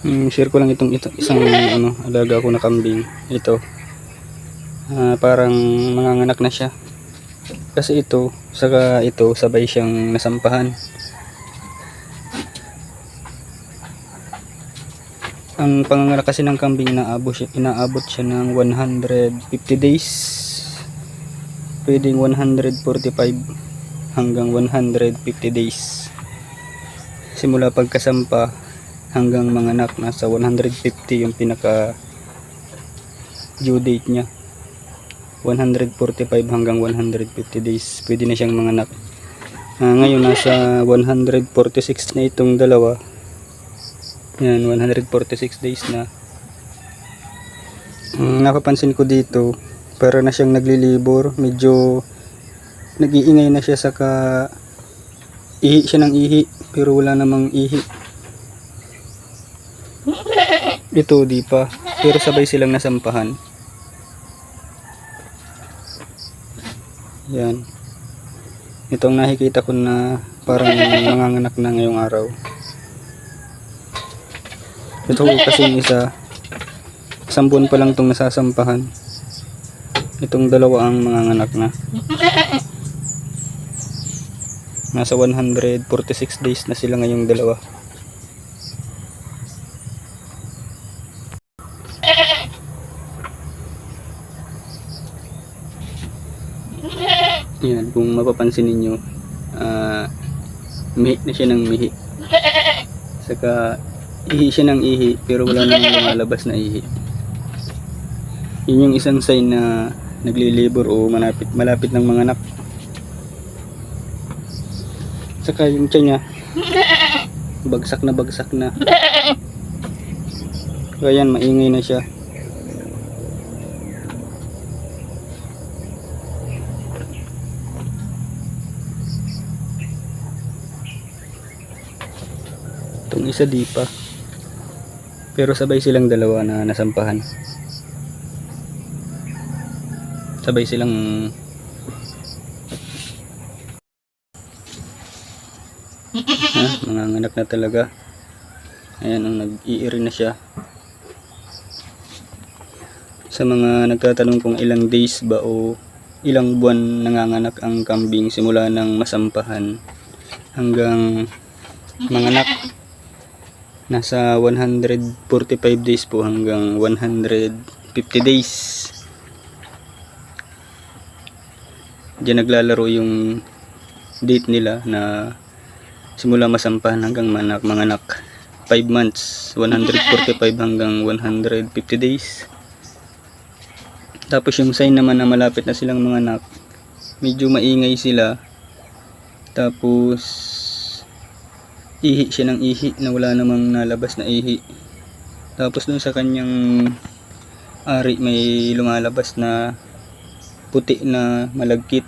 Mm, share ko lang itong ito, isang ano, alaga ko na kambing. Ito. Ah, parang manganganak na siya. Kasi ito, saka ito, sabay siyang nasampahan. Ang panganganak kasi ng kambing inaabot siya, inaabot siya ng 150 days. Pwedeng 145 hanggang 150 days. Simula pagkasampa hanggang manganak nasa 150 yung pinaka due date niya. 145 hanggang 150 days. Pwede na siyang manganak Ah, ngayon nasa 146 na itong dalawa. Yan 146 days na. Ang napapansin ko dito para na siyang naglilibor. Medyo nag-iingay na siya saka ihi siya ng ihi pero wala namang ihi ito di pa. Pero sabay silang nasampahan. Yan. Itong nakikita ko na parang manganganak na ngayong araw. Ito kasi isa. Isang buwan pa lang itong nasasampahan. Itong dalawa ang manganganak na. Nasa 146 days na sila ngayong dalawa. Yan, kung mapapansin ninyo, ah mihi na siya ng mihi. Saka, ihi siya ng ihi, pero wala nang lumalabas na ihi. Yun yung isang sign na naglilibor o malapit, malapit ng mga anak. Saka yung tiyan niya, bagsak na bagsak na. Kaya yan, maingay na siya. Itong isa di pa. Pero sabay silang dalawa na nasampahan. Sabay silang ha, mga anak na talaga. Ayan, ang nag-iiri na siya. Sa mga nagtatanong kung ilang days ba o ilang buwan nanganganak ang kambing simula ng masampahan hanggang manganak nasa 145 days po hanggang 150 days. Diyan naglalaro yung date nila na simula masampahan hanggang manak, manganak 5 months 145 hanggang 150 days. Tapos yung sign naman na malapit na silang manganak medyo maingay sila. Tapos ihi siya ng ihi na wala namang nalabas na ihi. Tapos dun sa kanyang ari may lumalabas na puti na malagkit